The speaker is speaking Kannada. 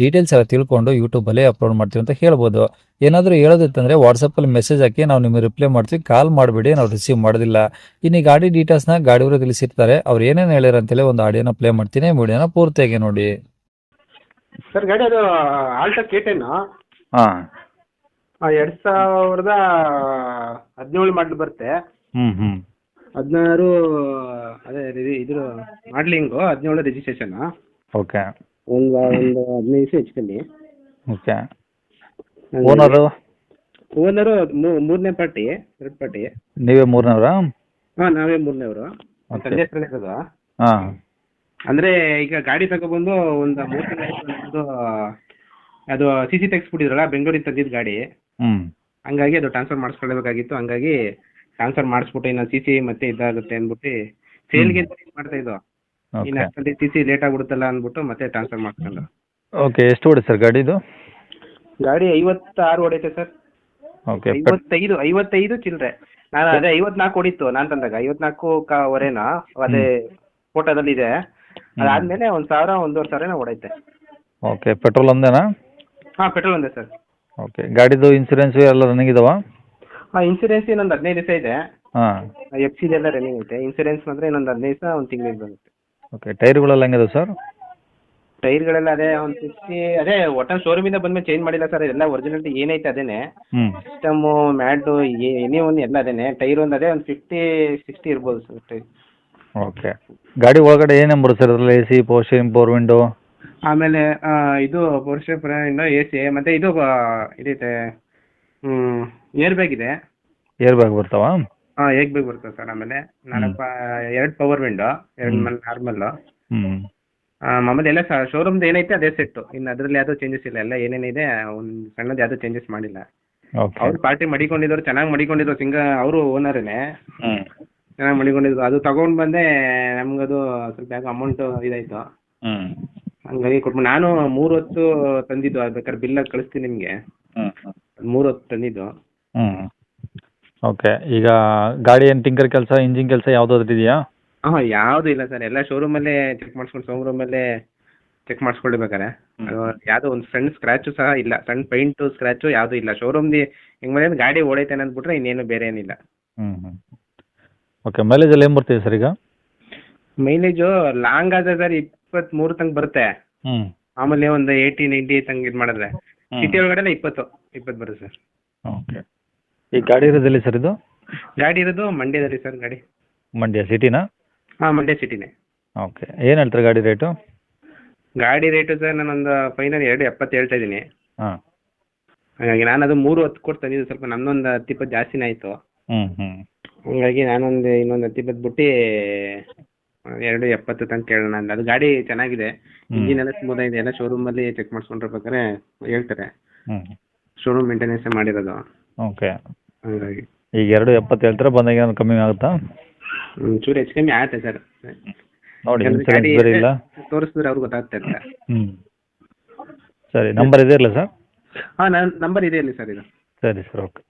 ಡೀಟೇಲ್ಸ್ ಎಲ್ಲ ತಿಳ್ಕೊಂಡು ಯೂಟ್ಯೂಬಲ್ಲೇ ಅಲ್ಲಿ ಅಪ್ಲೋಡ್ ಮಾಡ್ತೀವಿ ಅಂತ ಹೇಳ್ಬೋದು. ಏನಾದರೂ ಹೇಳೋದಿತ್ತಂದ್ರೆ ವಾಟ್ಸಪ್ಪಲ್ಲಿ ಮೆಸೇಜ್ ಹಾಕಿ ನಾವು ನಿಮಗೆ ರಿಪ್ಲೈ ಮಾಡ್ತೀವಿ ಕಾಲ್ ಮಾಡಬೇಡಿ ನಾವು ರಿಸೀವ್ ಮಾಡೋದಿಲ್ಲ. ಇನ್ನು ಈ ಗಾಡಿ ಡೀಟೇಲ್ಸ್ನ ಗಾಡಿಯವರು ತಿಳಿಸಿರ್ತಾರೆ ಅವ್ರು ಏನೇನು ಹೇಳ್ಯಾರ ಅಂತೇಳಿ ಒಂದು ಆಡಿಯೋನ ಪ್ಲೇ ಮಾಡ್ತೀನಿ ವಿಡಿಯೋನ ಪೂರ್ತಿಯಾಗಿ ನೋಡಿ. ಸರ್ ಗಾಡಿ ಅದು ಆಲ್ಟೋ ಕೆ ಟೆನ್ ಹಾಂ. ಎರಡು ಸಾವಿರದ ಹದಿನೇಳು ಮಾಡಲ್ ಬರುತ್ತೆ. ಹ್ಞೂ ಹ್ಞೂ ಹದಿನಾರು ಅದೇ ಇದ್ರು ಇದ್ರ ಮಾಡ್ಲಿಂಗು ಹದಿನೇಳು ರಿಜಿಸ್ಟ್ರೇಷನ್ ಓಕೆ ಒಂದು ಒಂದು ಹದಿನೈದು ದಿವಸ ಹೆಚ್ಚು ಕಮ್ಮಿ ಓಕೆ ಓನರು? ಓನರು ಮೂರನೇ ಪಾರ್ಟಿ ಥರ್ಡ್ ಪಾರ್ಟಿ. ನೀವೇ ಮೂರನೇವ್ರ? ಹಾಂ ನಾವೇ ಮೂರನೇವರು. ಇರೋದು? ಹಾಂ. ಅಂದರೆ ಈಗ ಗಾಡಿ ತಗೊಬಂದು ಒಂದು ಮೂರು ತಿಂಗಳು ಅದು ಸಿ ಸಿ ತೆಗ್ಸ್ಬಿಟ್ಟಿದ್ರಲ್ಲ ಬೆಂಗಳೂರಿಗೆ ತಂದಿದ್ದು ಗಾಡಿ. ಹ್ಞೂ ಹಂಗಾಗಿ ಅದು ಟ್ರಾನ್ಸ್ಫರ್ ಮಾಡಿಸ್ಕೊಳ್ಬೇಕಾಗಿತ್ತು ಹಂಗಾಗಿ ಟ್ರಾನ್ಸ್ಫರ್ ಮಾಡಿಸ್ಬಿಟ್ಟು ಇನ್ನು ಸಿ ಸಿ ಮತ್ತೆ ಇದಾಗುತ್ತೆ ಅಂದ್ಬಿಟ್ಟು ಸೇಲ್ಗೆ ಮಾಡ್ತಾ ಇದ್ದು ಇನ್ನು ಅಷ್ಟೊಂದು ಸಿ ಸಿ ಲೇಟ್ ಆಗ್ಬಿಡುತ್ತಲ್ಲ ಅಂದ್ಬಿಟ್ಟು ಮತ್ತೆ ಟ್ರಾನ್ಸ್ಫರ್ ಮಾಡ್ಕೊಂಡು. ಓಕೆ ಎಷ್ಟು ಹೊಡಿ ಸರ್ ಗಾಡಿದು? ಗಾಡಿ ಐವತ್ತಾರು ಹೊಡೈತೆ ಸರ್. ಓಕೆ ಐವತ್ತೈದು ಐವತ್ತೈದು ಚಿಲ್ಲರೆ ನಾನು ಅದೇ ಐವತ್ನಾಲ್ಕು ಹೊಡಿತು ನಾನು ತಂದಾಗ. ಐವತ್ನಾಲ್ಕು ಕ ವರೆನಾ? ಅದೇ ಫೋಟೋದಲ್ಲಿ ಇದೆ ಅದಾದ್ಮೇಲೆ ಒಂದು ಸಾವಿರ ಒಂದೂವರೆ ಸಾವಿರನ ಹೊಡೈತೆ ಓಕೆ ಪೆಟ್ರೋಲ್ ಒಂದೇನಾ? ಹಾಂ ಪೆಟ್ರೋಲ್ ಒಂದೇ ಸರ್. ಓಕೆ ಗಾಡಿದು ಇನ್ಸೂರೆನ್ಸ್ ಎಲ್ಲ ರನ್ನಿಂಗ್ ಇದಾವ? ಹಾಂ ಇನ್ಸೂರೆನ್ಸ್ ಇನ್ನೊಂದು ಹದಿನೈದು ದಿವಸ ಇದೆ. ಹಾಂ. ಎಫ್ ಸಿ ಎಲ್ಲ ರನ್ನಿಂಗ್ ಐತೆ. ಇನ್ಸೂರೆನ್ಸ್ ಮಾತ್ರ ಇನ್ನೊಂದು ಹದಿನೈದು ದಿವಸ ಒಂದು ತಿಂಗಳಿಗೆ ಬರುತ್ತೆ. ಓಕೆ ಟೈರ್ಗಳೆಲ್ಲ ಹೆಂಗಿದೆ ಸರ್ ಟೈರ್ಗಳೆಲ್ಲ ಅದೇ ಒಂದು ಸಿಕ್ಸ್ಟಿ ಅದೇ ಒಟ್ಟಲ್ಲಿ ಶೋರೂಮಿಂದ ಬಂದ್ಮೇಲೆ ಚೇಂಜ್ ಮಾಡಿಲ್ಲ ಸರ್ ಎಲ್ಲ ಒರಿಜಿನಲ್ಟಿ ಏನೈತೆ ಅದೇನೆ. ಸಿಸ್ಟಮು ಮ್ಯಾಟು ಎನಿ ಒಂದು ಎಲ್ಲ ಅದೇನೆ. ಟೈರ್ ಒಂದು ಅದೇ ಒಂದು ಫಿಫ್ಟಿ ಸಿಕ್ಸ್ಟಿ ಇರ್ಬೋದು ಸರ್ ಟೈರ್ ಓಕೆ ಗಾಡಿ ಒಳಗಡೆ ಏನೇನು ಬರುತ್ತೆ ಸರ್ ಅದರಲ್ಲಿ ಎ ಸಿ ಪೋಸ್ಟಿಂಗ್ ಪೋರ್ ವಿಂಡೋ ಆಮೇಲೆ ಆ, ಇದು ಪೋರ್ಷೆ ಇಂದ ಎ ಸಿ ಮತ್ತೆ ಇದು ಆ, ಇದೈತೆ ಏರ್ ಬ್ಯಾಗ್ ಇದೆ. ಏರ್ ಬ್ಯಾಗ್ ಬರ್ತಾವ? ಹಾಂ ಹೇಗ್ ಬಿಗ್ ಬರ್ತದೆ ಸರ್ ಆಮೇಲೆ? ನಾಲ್ಕು ಎರಡು ಪವರ್ ವಿಂಡೋ ಎರಡು ನಾರ್ಮಲ್ಲು ಹ್ಞೂ ಮಾಮೂಲಿ ಎಲ್ಲ ಶೋರೂಮ್ದು ಏನೈತೆ ಅದೇ ಸೆಟ್ ಇನ್ನು ಅದರಲ್ಲಿ ಯಾವುದೂ ಚೇಂಜಸ್ ಇಲ್ಲ. ಎಲ್ಲ ಏನೇನಿದೆ ಒಂದು ಸಣ್ಣದು ಯಾವುದೂ ಚೇಂಜಸ್ ಮಾಡಿಲ್ಲ. ಓಕೆ ಅವ್ರು ಪಾರ್ಟಿ ಮಡಿಕೊಂಡಿದ್ರು ಚೆನ್ನಾಗಿ ಮಡಿಕೊಂಡಿದ್ರು ಸಿಂಗ ಅವರು ಓನರೇನೆ ಚೆನ್ನಾಗಿ ಮಡಿಕೊಂಡಿದ್ರು ಅದು ತಗೊಂಡ್ ಬಂದೆ ನಮ್ಗದು ಸ್ವಲ್ಪ ಯಾಕೆ ಅಮೌಂಟ್ ಇದಾಯ್ತು. ಹಂಗಾಗಿ ಕೊಟ್ಬಿಟ್ಟು ನಾನು ಮೂರು ಹೊತ್ತು ತಂದಿದ್ದು ಅದು ಬೇಕಾದ್ರೆ ಬಿಲ್ ಕಳಿಸ್ತೀನಿ ನಿಮಗೆ. ಮೂರ್ ಹೊತ್ತು ತಂದಿದ್ದು. ಓಕೆ ಈಗ ಗಾಡಿ ಏನು ಟಿಂಕರ್ ಕೆಲಸ ಇಂಜಿನ್ ಕೆಲಸ ಯಾವುದಾದ್ರು ಇದೆಯಾ? ಹಾಂ ಯಾವುದು ಇಲ್ಲ ಸರ್. ಎಲ್ಲ ಶೋರೂಮಲ್ಲೇ ಚೆಕ್ ಮಾಡಿಸ್ಕೊಂಡು ಶೋರೂಮಲ್ಲೇ ಚೆಕ್ ಮಾಡಿಸ್ಕೊಳ್ಬೇಕಾರೆ ಯಾವುದೋ ಒಂದು ಸಣ್ಣ ಸ್ಕ್ರ್ಯಾಚು ಸಹ ಇಲ್ಲ. ಸಣ್ಣ ಪೈಂಟು ಸ್ಕ್ರ್ಯಾಚು ಯಾವುದೂ ಇಲ್ಲ. ಶೋರೂಮ್ದು ಹಿಂಗ್ ಮನೆ ಗಾಡಿ ಓಡೈತೆ ಅಂದ್ಬಿಟ್ರೆ ಇನ್ನೇನು ಬೇರೆ ಏನಿಲ್ಲ. ಹ್ಞೂ ಹ್ಞೂ ಓಕೆ ಮೈಲೇಜ್ ಎಲ್ಲ ಏನು ಬರ್ತಿದೆ ಸರ್ ಈಗ? ಮೈಲೇಜು ಲಾಂಗ್ ಆದ್ರೆ ಸರ್ ಇಪ್ಪತ್ತ್ಮೂರು ತನಕ ಬರುತ್ತೆ. ಹ್ಞೂ ಆಮೇಲೆ ಒಂದು ಏಯ್ಟಿ ನೈಂಟಿ ತನಕ ಇದು ಮಾಡಿದ್ರೆ. ಸಿಟಿ ಒಳಗಡೆ ಇಪ್ಪತ್ತು ಇಪ್ಪತ್ತು ಬರುತ್ತೆ ಸರ್. ಓಕೆ ಈ ಗಾಡಿ ಇರೋದಿಲ್ಲ ಸರ್ ಇದು? ಗಾಡಿ ಇರೋದು ಮಂಡ್ಯದಲ್ಲಿ ಸರ್ ಗಾಡಿ. ಮಂಡ್ಯ ಸಿಟಿನಾ? ಹಾಂ ಮಂಡ್ಯ ಸಿಟಿನೇ. ಓಕೆ. ಏನು ಹೇಳ್ತಾರೆ ಗಾಡಿ ರೇಟು? ಗಾಡಿ ರೇಟು ಸರ್ ನಾನೊಂದು ಫೈನಲ್ ಎರಡು ಎಪ್ಪತ್ತು ಹೇಳ್ತಾ ಇದ್ದೀನಿ. ಹಾಂ. ಹಾಗಾಗಿ ನಾನು ಅದು ಮೂರು ಹತ್ತು ಕೊಟ್ಟು ತಂದಿದ್ದು ಸ್ವಲ್ಪ ನನ್ನೊಂದು ಹತ್ತು ಇಪ್ಪತ್ತು ಜಾಸ್ತಿನೇ ಆಯಿತು. ಹ್ಞೂ ಹ್ಞೂ ಹಾಗಾಗಿ ನಾನೊಂದು ಇನ್ನೊಂದು ಹತ್ತು ಇಪ್ಪತ್ತು ಬಿಟ್ಟು ಎರಡು ಎಪ್ಪತ್ತು ತನಕ ಕೇಳೋಣ ಅಂದೆ ಅದು ಗಾಡಿ ಚೆನ್ನಾಗಿದೆ. ಇಂಜಿನ್ ಎಲ್ಲ ಸ್ಮೂತ್ ಇದೆ ಎಲ್ಲ ಶೋರೂಮಲ್ಲಿ ಚೆಕ್ ಮಾಡಿಸ್ಕೊಂಡಿರ್ಬೇಕಾದ್ರೆ ಹೇಳ್ತಾರೆ. ಹ್ಞೂ ಶೋರೂಮ್ ಮೇಂಟೆನೆನ್ಸ್ ಮಾಡಿರೋದು. ಓಕೆ. ಹಂಗಾಗಿ ಈಗ ಎರಡು ಎಪ್ಪತ್ತು ಹೇಳ್ತಾರೆ? ಬಂದಾಗ ಏನಾದ್ರು ಕಮ್ಮಿ ಆಗುತ್ತಾ? ಚೂರು ಹೆಚ್ಚು ಕಮ್ಮಿ ಆಗುತ್ತೆ ಸರ್. ನೋಡಿ ಇನ್ಸೂರೆನ್ಸ್ ಬೇರೆ ಇಲ್ಲ. ತೋರಿಸಿದ್ರೆ ಅವ್ರಿಗೆ ಗೊತ್ತಾಗ್ತಾ ಇಲ್ಲ. ಹ್ಞೂ ಸರಿ ನಂಬರ್ ಇದೆ ಇಲ್ಲ ಸರ್? ಹಾಂ ನನ್ನ ನಂಬರ್ ಇದೆ ಇಲ್ಲಿ ಸರ್ ಇದು. ಸರಿ ಸರ್ ಓಕೆ.